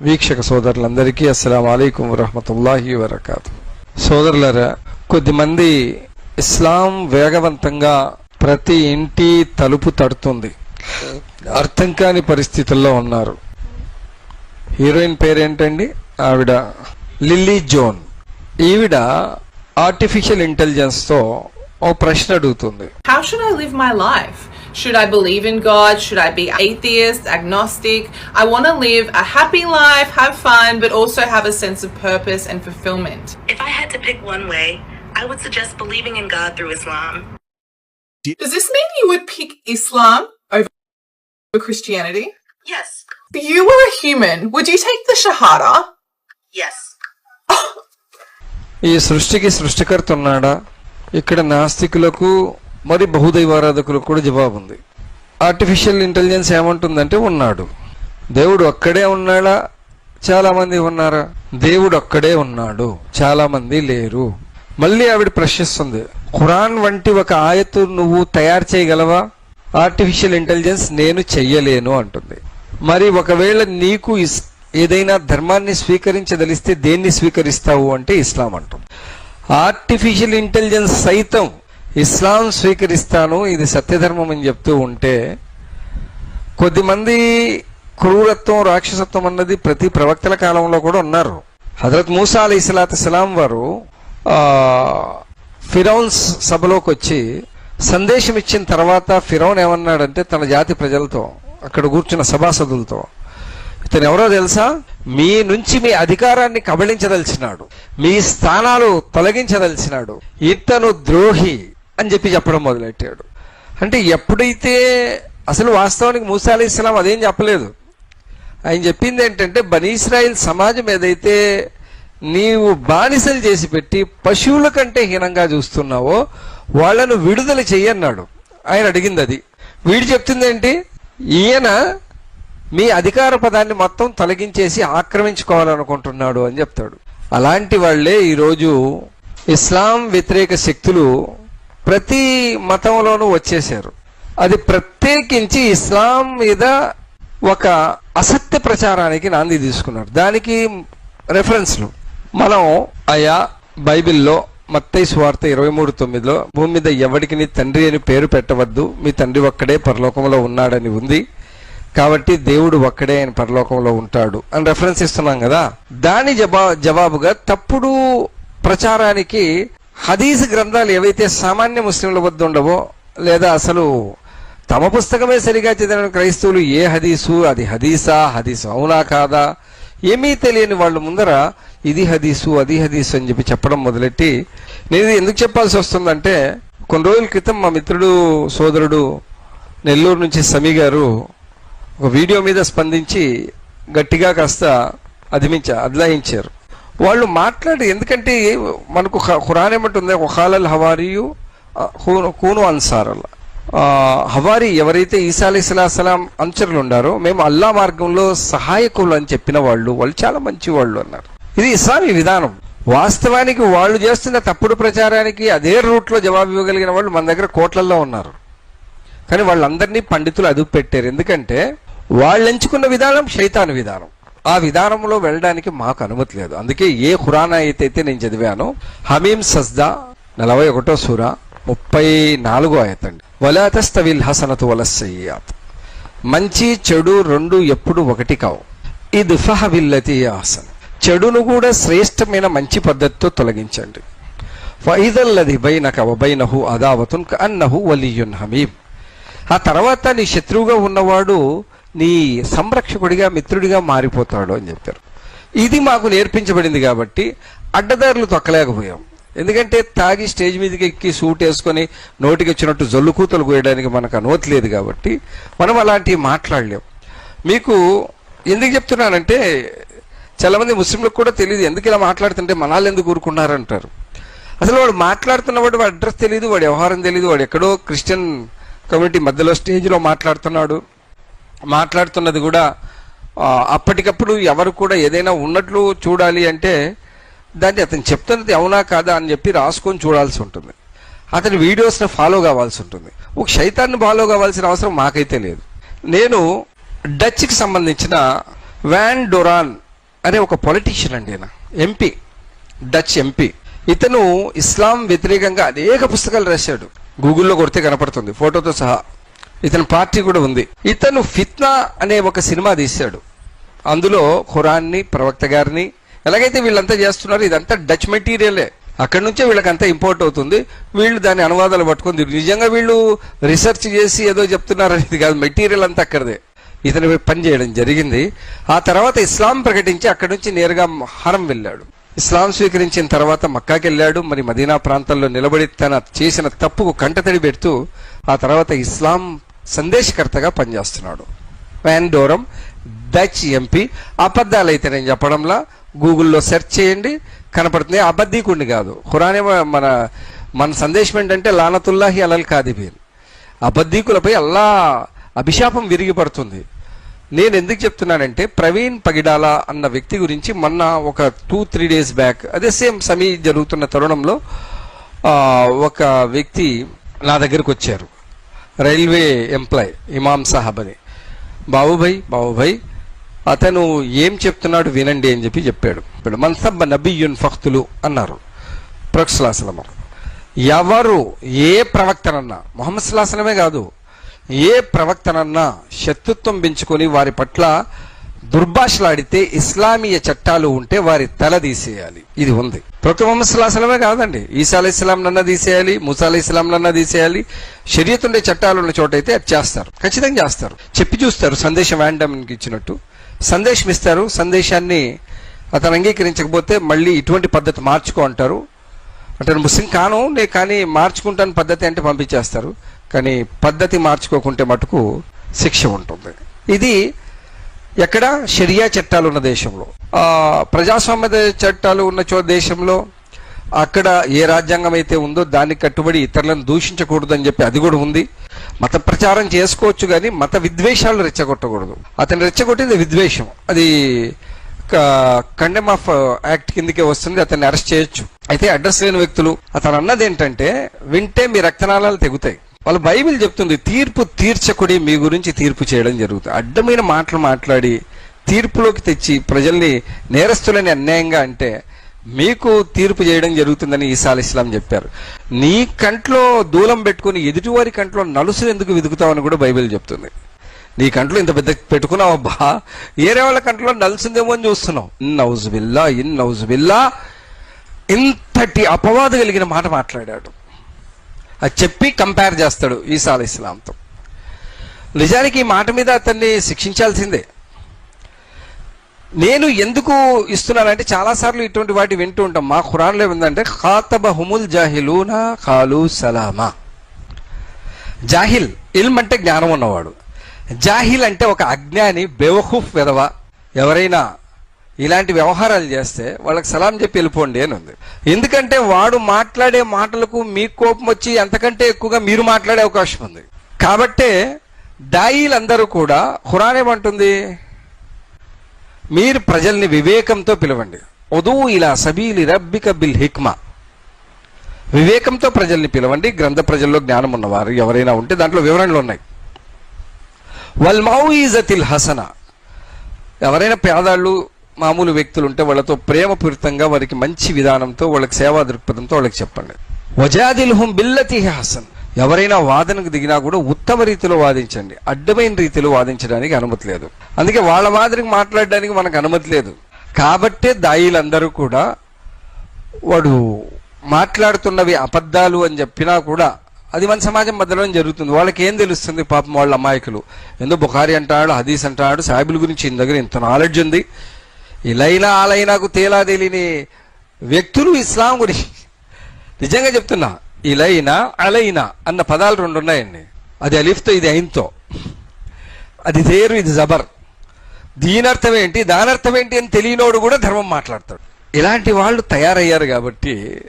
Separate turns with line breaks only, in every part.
వీక్షక సోదరులందరికీ అస్సలం అయికం వరహమతుల్లాహి వరకాతు సోదరులరా కొద్దిమంది ఇస్లాం వేగవంతంగా ప్రతి ఇంటి తలుపు తడుతుంది. అర్థం కాని పరిస్థితుల్లో ఉన్నారు. హీరోయిన్ పేరేంటండి? ఆవిడ లిల్లీ జోన్. ఈవిడ ఆర్టిఫిషియల్ ఇంటెలిజెన్స్తో ఓ ప్రశ్న అడుగుతుంది.
How should I live my life Should I believe in God? Should I be atheist, agnostic? I want to live a happy life, have fun, but also have a sense of purpose and fulfillment.
If I had to pick one way, I would suggest believing in God through Islam.
Does this mean you would pick Islam over Christianity?
Yes,
If you were a human, would you take the Shahada?
yes.
ఈ సృష్టికి సృష్టికర్త ఉన్నాడా ఇక్కడ నాస్తికులకు మరి బహుదైవారాధకులకు కూడా జవాబు ఉంది. Artificial intelligence ఏమంటుందంటే ఉన్నాడు. దేవుడు అక్కడే ఉన్నాడా? చాలా మంది ఉన్నారా? దేవుడు ఒక్కడే ఉన్నాడు. చాలా మంది లేరు. మళ్ళీ ఆవిడ ప్రశ్నిస్తుంది. ఖురాన్ వంటి ఒక ఆయతు నువ్వు తయారు చేయగలవా? ఆర్టిఫిషియల్ ఇంటెలిజెన్స్ నేను చెయ్యలేను అంటుంది. మరి ఒకవేళ నీకు ఇస్- ఏదైనా ధర్మాన్ని స్వీకరించదలిస్తే దేన్ని స్వీకరిస్తావు అంటే ఇస్లాం అంటాం ఆర్టిఫిషియల్ ఇంటెలిజెన్స్ సైతం ఇస్లాం స్వీకరిస్తాను ఇది సత్యధర్మం అని చెప్తూ ఉంటే కొద్దిమంది క్రూరత్వం రాక్షసత్వం అన్నది ప్రతి ప్రవక్తల కాలంలో కూడా ఉన్నారు. హజరత్ మూసా అలీ ఇస్లాత్ ఇస్లాం వారు ఫిరౌన్స్ సభలోకి వచ్చి సందేశం ఇచ్చిన తర్వాత ఫిరౌన్ ఏమన్నాడంటే తన జాతి ప్రజలతో అక్కడ కూర్చున్న సభాసదులతో ఇతను ఎవరో తెలుసా? మీ నుంచి మీ అధికారాన్ని కబళించదలిచినాడు. మీ స్థానాలు తొలగించదలిచినాడు. ఇతను ద్రోహి. అని చెప్పి చెప్పడం మొదలెట్టాడు. అంటే ఎప్పుడైతే అసలు వాస్తవానికి మూసా అలీ ఇస్లాం అదేం చెప్పలేదు. ఆయన చెప్పింది ఏంటంటే బనీస్రాయిల్ సమాజం ఏదైతే నీవు బానిసలు చేసి పెట్టి పశువుల కంటే హీనంగా చూస్తున్నావో వాళ్ళను విడుదల చెయ్యన్నాడు ఆయన అడిగింది అది. వీడు చెప్తుంది ఏంటి? ఈయన మీ అధికార పదాన్ని మొత్తం తొలగించేసి ఆక్రమించుకోవాలనుకుంటున్నాడు అని చెప్తాడు. అలాంటి వాళ్ళే ఈరోజు ఇస్లాం వ్యతిరేక శక్తులు ప్రతి మతంలోనూ వచ్చేశారు. అది ప్రత్యేకించి ఇస్లాం మీద ఒక అసత్య ప్రచారానికి నాంది తీసుకున్నారు. దానికి రెఫరెన్స్లు మనం అయా బైబిల్లో మత్తయి సువార్త ఇరవై మూడు తొమ్మిదిలో భూమి మీద ఎవడికి నీ తండ్రి అని పేరు పెట్టవద్దు మీ తండ్రి ఒక్కడే పరలోకంలో ఉన్నాడని ఉంది కాబట్టి దేవుడు ఒక్కడే ఆయన పరలోకంలో ఉంటాడు అని రెఫరెన్స్ ఇస్తున్నాం కదా. దాని జవా జవాబుగా తప్పుడు ప్రచారానికి హదీస్ గ్రంథాలు ఏవైతే సామాన్య ముస్లింల వద్ద ఉండవో లేదా అసలు తమ పుస్తకమే సరిగా చదివిన క్రైస్తవులు ఏ హదీసు? అది హదీసా? హదీసు అవునా కాదా? ఏమీ తెలియని వాళ్ళ ముందర ఇది హదీసు అది హదీసు అని చెప్పి చెప్పడం మొదలెట్టి నేను ఎందుకు చెప్పాల్సి వస్తుందంటే కొన్ని రోజుల క్రితం మా మిత్రుడు సోదరుడు నెల్లూరు నుంచి సమీ గారు ఒక వీడియో మీద స్పందించి గట్టిగా కాస్త అదిమించ అద్లాయించారు వాళ్ళు మాట్లాడి ఎందుకంటే మనకు ఖురాన్ ఏమంటుంది? ఒఖాలల్ హవారియు కూను అన్సారల్. హవారి హవారీ ఎవరైతే ఈసా అలీ సలాం అనుచరులు ఉండారో మేము అల్లా మార్గంలో సహాయకులు అని చెప్పిన వాళ్ళు వాళ్ళు చాలా మంచి వాళ్ళు అన్నారు. ఇది ఇస్లామీ విధానం. వాస్తవానికి వాళ్ళు చేస్తున్న తప్పుడు ప్రచారానికి అదే రూట్లో జవాబు ఇవ్వగలిగిన వాళ్ళు మన దగ్గర కోట్లల్లో ఉన్నారు. కానీ వాళ్ళందరినీ పండితులు అదుపు పెట్టారు. ఎందుకంటే వాళ్ళు ఎంచుకున్న విధానం శైతాన్ విధానం. ఆ విధానంలో వెళ్ళడానికి మాకు అనుమతి లేదు. అందుకే ఏ ఖురాన్ అయితే నేను చదివానో హమీం సజ్దా నలభై ఒకటో సూర ముప్పై నాలుగో ఆయతండి వలాతస్తవిల్ హసనతు వలసయ్యాత్ మంచి చెడు రెండు ఎప్పుడు ఒకటి కావు. ఇది ఫహవిల్లతి ఆసన్ చెడును కూడా శ్రేష్టమైన మంచి పద్ధతితో తొలగించండి. ఫైదల్లది బైనక వబైనహు అదావతున్ అన్నహు వలియున్ హమీం. ఆ తర్వాత నీ శత్రువుగా ఉన్నవాడు నీ సంరక్షకుడిగా మిత్రుడిగా మారిపోతాడు అని చెప్పారు. ఇది మాకు నేర్పించబడింది కాబట్టి అడ్డదారులు తొక్కలేకపోయాం. ఎందుకంటే తాగి స్టేజ్ మీదకి ఎక్కి సూట్ వేసుకొని నోటికి వచ్చినట్టు జల్లు కూతలు కోయడానికి మనకు అనుమతి లేదు కాబట్టి మనం అలాంటివి మాట్లాడలేం. మీకు ఎందుకు చెప్తున్నానంటే చాలా మంది ముస్లింలకు కూడా తెలియదు ఎందుకు ఇలా మాట్లాడుతుంటే మనాలు ఎందుకు ఊరుకున్నారంటారు. అసలు వాడు మాట్లాడుతున్నవాడు వాడి అడ్రస్ తెలియదు వాడి వ్యవహారం తెలియదు వాడు ఎక్కడో క్రిస్టియన్ కమ్యూనిటీ మధ్యలో స్టేజ్లో మాట్లాడుతున్నాడు. మాట్లాడుతున్నది కూడా అప్పటికప్పుడు ఎవరు కూడా ఏదైనా ఉన్నట్లు చూడాలి అంటే దాన్ని అతను చెప్తున్నది అవునా కాదా అని చెప్పి రాసుకొని చూడాల్సి ఉంటుంది. అతని వీడియోస్ని ఫాలో కావాల్సి ఉంటుంది. ఒక శైతాన్ని ఫాలో కావాల్సిన అవసరం మాకైతే లేదు. నేను డచ్కి సంబంధించిన వ్యాన్ డొరాన్ అనే ఒక పొలిటీషియన్ అండి ఈయన. ఎంపీ డచ్ ఎంపీ ఇతను ఇస్లాం వ్యతిరేకంగా అనేక పుస్తకాలు రాశాడు. గూగుల్లో కొడితే కనపడుతుంది. ఫోటోతో సహా. ఇతని పార్టీ కూడా ఉంది. ఇతను ఫిత్నా అనే ఒక సినిమా తీశాడు. అందులో ఖురాన్ని ప్రవక్త గారిని ఎలాగైతే వీళ్ళంతా చేస్తున్నారు ఇదంతా డచ్ మెటీరియలే అక్కడి నుంచే వీళ్ళకంతా ఇంపోర్ట్ అవుతుంది. వీళ్ళు దాని అనువాదాలు పట్టుకుంది నిజంగా వీళ్ళు రీసెర్చ్ చేసి ఏదో చెప్తున్నారనేది కాదు మెటీరియల్ అంతా అక్కడదే. ఇతను పని చేయడం జరిగింది. ఆ తర్వాత ఇస్లాం ప్రకటించి అక్కడి నుంచి నేరుగా హరం వెళ్ళాడు. ఇస్లాం స్వీకరించిన తర్వాత మక్కాకి వెళ్ళాడు. మరి మదీనా ప్రాంతంలో నిలబడి తన చేసిన తప్పుకు కంటతడి పెడుతూ ఆ తర్వాత ఇస్లాం సందేశకర్తగా పనిచేస్తున్నాడు. Van Doorn Dutch MP. అబద్ధాలు అయితే నేను చెప్పడంలా గూగుల్లో సెర్చ్ చేయండి కనపడుతుంది. అబద్ధీకుడిని కాదు. ఖురానే మన మన సందేశం ఏంటంటే లానతుల్లాహి అలల్ కాదిబీన్. అబద్ధీకులపై అల్లా అభిశాపం విరిగిపడుతుంది. నేను ఎందుకు చెప్తున్నానంటే ప్రవీణ్ పగిడాల అన్న వ్యక్తి గురించి మొన్న ఒక టూ త్రీ డేస్ బ్యాక్ అదే సేమ్ సమీ జరుగుతున్న తరుణంలో ఒక వ్యక్తి నా దగ్గరకు వచ్చారు. రైల్వే ఎంప్లాయ్ ఇమాం సాహబ్ అని. బాబుభాయ్ బాబుభాయ్ అతను ఏం చెప్తున్నాడు వినండి అని చెప్పి చెప్పాడు. ఇప్పుడు మన్సబ్బ నబియున్ ఫఖ్తులు అన్నారు. ప్రొక్స్లాసలమర్ ఎవరు ఏ ప్రవక్తనన్నా మొహమ్మద్ సుల్లాసలమే కాదు. ఏ ప్రవక్తనన్నా శత్రుత్వం పెంచుకొని వారి పట్ల దుర్భాషలాడితే ఇస్లామీయ చట్టాలు ఉంటే వారి తల తీసేయాలి. ఇది ఉంది. ప్రవక్త మొహమ్మద్ కాదండి. ఈసా అలీ ఇస్లాం నన్న తీసేయాలి ముసా అలీ ఇస్లాం నన్న తీసేయాలి. షరియత్ ఉండే చట్టాలు ఉన్న చోట అయితే అది చేస్తారు. ఖచ్చితంగా చేస్తారు. చెప్పి చూస్తారు సందేశం వ్యాండమ్కి ఇచ్చినట్టు. సందేశం ఇస్తారు సందేశాన్ని అతను అంగీకరించకపోతే మళ్ళీ ఇటువంటి పద్ధతి మార్చుకో అంటారు. అంటే ముస్లిం కాను నేను కానీ మార్చుకుంటాను పద్ధతి అంటే పంపించేస్తారు. కానీ పద్ధతి మార్చుకోకుంటే మటుకు శిక్ష ఉంటుంది. ఇది ఎక్కడ? షరియా చట్టాలు ఉన్న దేశంలో. ఆ, ప్రజాస్వామ్య చట్టాలు ఉన్న చో దేశంలో అక్కడ ఏ రాజ్యాంగం అయితే ఉందో దానికి కట్టుబడి ఇతరులను దూషించకూడదు అని చెప్పి అది కూడా ఉంది. మత ప్రచారం చేసుకోవచ్చు కానీ మత విద్వేషాలు రెచ్చగొట్టకూడదు. అతను రెచ్చగొట్టింది విద్వేషం. అది కండెమ్ ఆఫ్ యాక్ట్ కిందకే వస్తుంది అతన్ని అరెస్ట్ చేయొచ్చు. అయితే అడ్రస్ లేని వ్యక్తులు అతను అన్నది ఏంటంటే వింటే మీ రక్తనాళాలు తెగుతాయి. వాళ్ళ బైబిల్ చెప్తుంది తీర్పు తీర్చకుడి మీ గురించి తీర్పు చేయడం జరుగుతుంది. అడ్డమైన మాటలు మాట్లాడి తీర్పులోకి తెచ్చి ప్రజల్ని నేరస్తులని అన్యాయంగా అంటే మీకు తీర్పు చేయడం జరుగుతుందని ఈసా ఇస్లాం చెప్పారు. నీ కంట్లో దూలం పెట్టుకుని ఎదుటివారి కంట్లో నలుసులు ఎందుకు వెతుకుతావని కూడా బైబిల్ చెప్తుంది. నీ కంట్లో ఇంత పెద్ద పెట్టుకున్నావబ్బా ఏరే వాళ్ళ కంట్లో నలుసుందేమో అని చూస్తున్నావు. ఇన్ నౌజు బిల్లా ఇన్ నౌజు బిల్లా ఇంతటి అపవాదు కలిగిన మాట మాట్లాడాడు. అది చెప్పి కంపేర్ చేస్తాడు ఈసా అలీ ఇస్లాంతో నిజానికి ఈ మాట మీద అతన్ని శిక్షించాల్సిందే. నేను ఎందుకు ఇస్తున్నానంటే చాలాసార్లు ఇటువంటి వాటి వింటూ ఉంటాం. మా ఖురాన్లో ఏంటంటే ఖాతబ హుముల్ జాహిలూనా ఖాలు సలామా. జాహిల్ ఇల్మ్ అంటే జ్ఞానం ఉన్నవాడు. జాహిల్ అంటే ఒక అజ్ఞాని బెవహుఫ్ వెదవ ఎవరైనా ఇలాంటి వ్యవహారాలు చేస్తే వాళ్ళకి సలాం చెప్పి వెళ్ళిపోండి అని ఉంది. ఎందుకంటే వాడు మాట్లాడే మాటలకు మీ కోపం వచ్చి ఎంతకంటే ఎక్కువగా మీరు మాట్లాడే అవకాశం ఉంది. కాబట్టే దాయిలందరూ కూడా హురాన్ ఏమంటుంది? మీరు ప్రజల్ని వివేకంతో పిలవండి. ఉదూ ఇలా సబీలి రబ్బిక బిల్ హిక్మా. వివేకంతో ప్రజల్ని పిలవండి. గ్రంథ ప్రజల్లో జ్ఞానం ఉన్నవారు ఎవరైనా ఉంటే దాంట్లో వివరణలు ఉన్నాయి. వల్ మౌఈజతిల్ హసన. ఎవరైనా పేదాళ్ళు మామూలు వ్యక్తులు ఉంటే వాళ్ళతో ప్రేమపూరితంగా వారికి మంచి విధానంతో వాళ్ళకి సేవా దృక్పథంతో వాళ్ళకి చెప్పండి. వజాదిల్హుం బిల్లతి హాసన్. ఎవరైనా వాదనకు దిగినా కూడా ఉత్తమ రీతిలో వాదించండి. అడ్డమైన రీతిలో వాదించడానికి అనుమతి లేదు. అందుకే వాళ్ళ మాదిరికి మాట్లాడడానికి మనకు అనుమతి లేదు. కాబట్టే దాయిలందరూ కూడా వాడు మాట్లాడుతున్నవి అబద్ధాలు అని చెప్పినా కూడా అది మన సమాజం మధ్యలో జరుగుతుంది. వాళ్ళకి ఏం తెలుస్తుంది? పాపం వాళ్ళ అమాయకులు. ఎందుకు బుఖారి అంటాడు హదీస్ అంటాడు సాహిబుల గురించి ఈయన దగ్గర ఇంత నాలెడ్జ్ ఉంది. ఇలైనా ఆలైనాకు తేలా తెలియని వ్యక్తులు ఇస్లాం గురించి. నిజంగా చెప్తున్నా ఇలైనా అలైనా అన్న పదాలు రెండు ఉన్నాయండి. అది అలిఫ్తో ఇది ఐన్తో. అది తేరు ఇది జబర్. దీనర్థం ఏంటి దానర్థం ఏంటి అని తెలియనోడు కూడా ధర్మం మాట్లాడతాడు. ఇలాంటి వాళ్ళు తయారయ్యారు కాబట్టి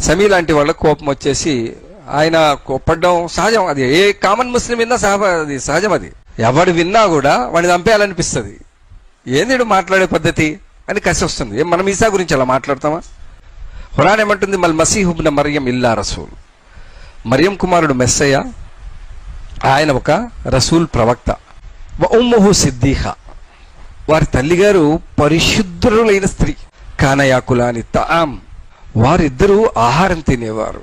సమీ లాంటి వాళ్ళకు కోపం వచ్చేసి ఆయన కోప్పడ్డం సహజం. అది ఏ కామన్ ముస్లిం విన్నా సహ అది సహజం అది. ఎవడు విన్నా కూడా వాడిని చంపేయాలనిపిస్తుంది. ఏంది మాట్లాడే పద్ధతి? అని కసి వస్తుంది. ఏం మనం ఈసా గురించి అలా మాట్లాడతామా? హురాన్ ఏమంటుంది? మల్ మసీహుబ్న మరియం ఇల్లా రసూల్. మరియం కుమారుడు మెస్సయ్య ఆయన ఒక రసూల్ ప్రవక్త. వ ఉమ్ముహు సిద్దీహ. వారి తల్లిగారు పరిశుద్ధులైన స్త్రీ. కానయాకులాని తాం వారిద్దరూ ఆహారం తినేవారు.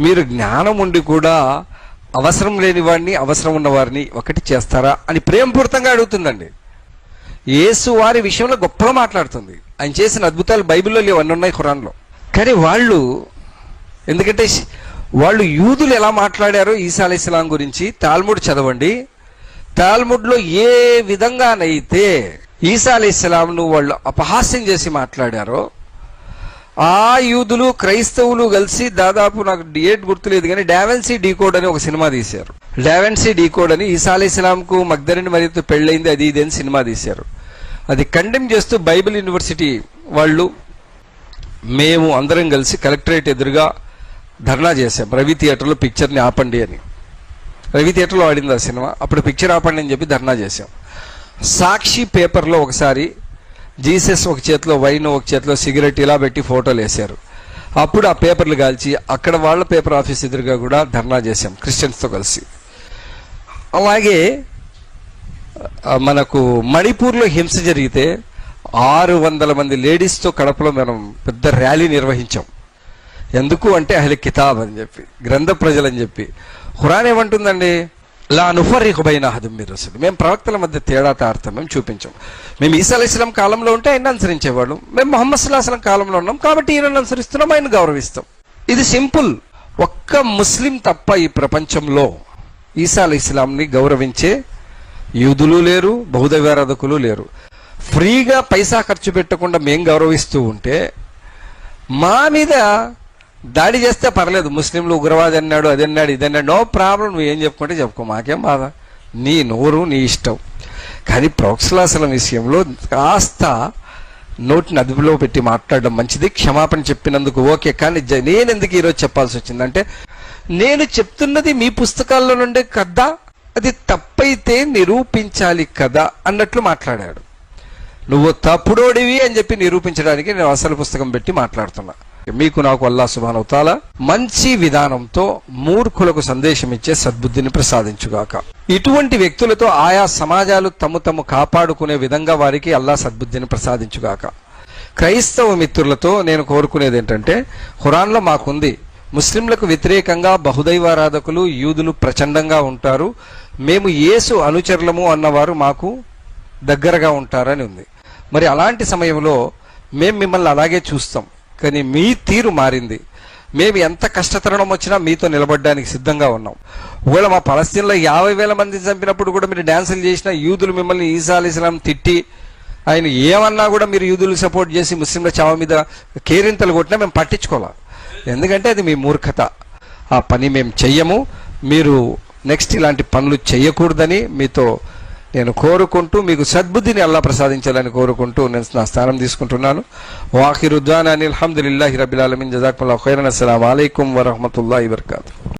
మీరు జ్ఞానం ఉండి కూడా అవసరం లేని వాడిని అవసరం ఉన్న వారిని ఒకటి చేస్తారా? అని ప్రేమపూరితంగా అడుగుతుందండి. యేసు వారి విషయంలో గొప్పగా మాట్లాడుతుంది. ఆయన చేసిన అద్భుతాలు బైబిల్లో లేవు అన్నీ ఉన్నాయి ఖురాన్లో. కానీ వాళ్ళు ఎందుకంటే వాళ్ళు యూదులు ఎలా మాట్లాడారో ఈసా అలైహిస్సలాం గురించి తాల్ముడ్ చదవండి. తాల్ముడ్లో ఏ విధంగానైతే ఈసా అలైహిస్సలాంను వాళ్ళు అపహాస్యం చేసి మాట్లాడారో ఆ యూదులు క్రైస్తవులు కలిసి దాదాపు నాకు డేట్ గుర్తులేదు కానీ డావెన్సీ డీకోడ్ అని ఒక సినిమా తీశారు. డావెన్సీ డీకోడ్ అని ఈసా అలైహిస్సలాంకు మగ్ధరిని మరియు పెళ్ళైంది అది ఇది అని సినిమా తీశారు. అది కండెమ్ చేస్తూ బైబిల్ యూనివర్సిటీ వాళ్ళు మేము అందరం కలిసి కలెక్టరేట్ ఎదురుగా ధర్నా చేశాం. రవి థియేటర్లో పిక్చర్ని ఆపండి అని. రవి థియేటర్లో ఆడింది ఆ సినిమా. అప్పుడు పిక్చర్ ఆపండి అని చెప్పి ధర్నా చేశాం. సాక్షి పేపర్లో ఒకసారి జీసస్ ఒక చేతిలో వైన్ ఒక చేతిలో సిగరెట్ ఇలా పెట్టి ఫోటోలు వేశారు. అప్పుడు ఆ పేపర్లు కాల్చి అక్కడ వాళ్ళ పేపర్ ఆఫీస్ ఎదురుగా కూడా ధర్నా చేశాం క్రిస్టియన్స్తో కలిసి. అలాగే మనకు మణిపూర్లో హింస జరిగితే ఆరు వందల మంది లేడీస్తో కడపలో మనం పెద్ద ర్యాలీ నిర్వహించాం. ఎందుకు అంటే అహ్లి కితాబ్ అని చెప్పి గ్రంథ ప్రజలు అని చెప్పి. ఖురాన్ ఏమంటుందండి? లా నుఫర్రిఖు బైన రసూల్. మేము ప్రవక్తల మధ్య తేడా తాడతాం మేము చూపించాం. మేము ఈసా అలైస్లాం కాలంలో ఉంటే ఆయన అనుసరించేవాళ్ళం. మేము మొహమ్మద్ సుల్లాహస్లం కాలంలో ఉన్నాం కాబట్టి ఈయనను అనుసరిస్తున్నాం ఆయన గౌరవిస్తాం. ఇది సింపుల్. ఒక్క ముస్లిం తప్ప ఈ ప్రపంచంలో ఈసా అలీ ఇస్లాంని గౌరవించే యూదులు లేరు బౌద్ధవారాధకులు లేరు. ఫ్రీగా పైసా ఖర్చు పెట్టకుండా మేం గౌరవిస్తూ ఉంటే మా మీద దాడి చేస్తే పర్లేదు ముస్లింలు ఉగ్రవాది అన్నాడు అది అన్నాడు ఇది అన్నాడు. నో ప్రాబ్లం నువ్వు ఏం చెప్పుకుంటే చెప్పుకో మాకేం బాధ. నీ నోరు నీ ఇష్టం. కానీ ప్రొక్సలాసలం విషయంలో కాస్త నోటిని అదుపులో పెట్టి మాట్లాడడం మంచిది. క్షమాపణ చెప్పినందుకు ఓకే కానీ జ- నేను ఎందుకు ఈరోజు చెప్పాల్సి వచ్చిందంటే నేను చెప్తున్నది మీ పుస్తకాల్లో నుండే కదా అది తప్పైతే నిరూపించాలి కదా అన్నట్లు మాట్లాడాడు. నువ్వు తప్పుడోడివి అని చెప్పి నిరూపించడానికి నేను అసలు పుస్తకం పెట్టి మాట్లాడుతున్నా. మీకు నాకు అల్లా సుబానవుతాల మంచి విధానంతో మూర్ఖులకు సందేశం ఇచ్చే సద్బుద్ధిని ప్రసాదించుగాక. ఇటువంటి వ్యక్తులతో ఆయా సమాజాలు తమ తము కాపాడుకునే విధంగా వారికి అల్లా సద్బుద్ధిని ప్రసాదించుగాక. క్రైస్తవ మిత్రులతో నేను కోరుకునేది ఏంటంటే ఖురాన్లో మాకుంది ముస్లింలకు వ్యతిరేకంగా బహుదైవారాధకులు యూదులు ప్రచండంగా ఉంటారు మేము యేసు అనుచరులము అన్నవారు మాకు దగ్గరగా ఉంటారని ఉంది. మరి అలాంటి సమయంలో మేము మిమ్మల్ని అలాగే చూస్తాం. కానీ మీ తీరు మారింది. మేము ఎంత కష్టతరణం వచ్చినా మీతో నిలబడడానికి సిద్ధంగా ఉన్నాం. ఒకవేళ మా పలస్తీన్లో యాభై వేల మంది చంపినప్పుడు కూడా మీరు డ్యాన్సులు చేసిన యూదులు మిమ్మల్ని ఈసా ఇస్లాం తిట్టి ఆయన ఏమన్నా కూడా మీరు యూదులు సపోర్ట్ చేసి ముస్లింల చావ మీద కేరింతలు కొట్టినా మేము పట్టించుకోవాలి? ఎందుకంటే అది మీ మూర్ఖత. ఆ పని మేము చెయ్యము. మీరు నెక్స్ట్ ఇలాంటి పనులు చేయకూడదని మీతో నేను కోరుకుంటూ మీకు సద్బుద్ధిని అల్లా ప్రసాదించాలని కోరుకుంటూ నేను నా స్థానం తీసుకుంటున్నాను. వాఖిరుద్వాన్ అని అల్హమ్దుల్లాహి రబిల్ ఆలమిన్. జజాకుల్లా ఖైరన్. అస్సలం అయికం వరహమతుల్లా వబర్కాతు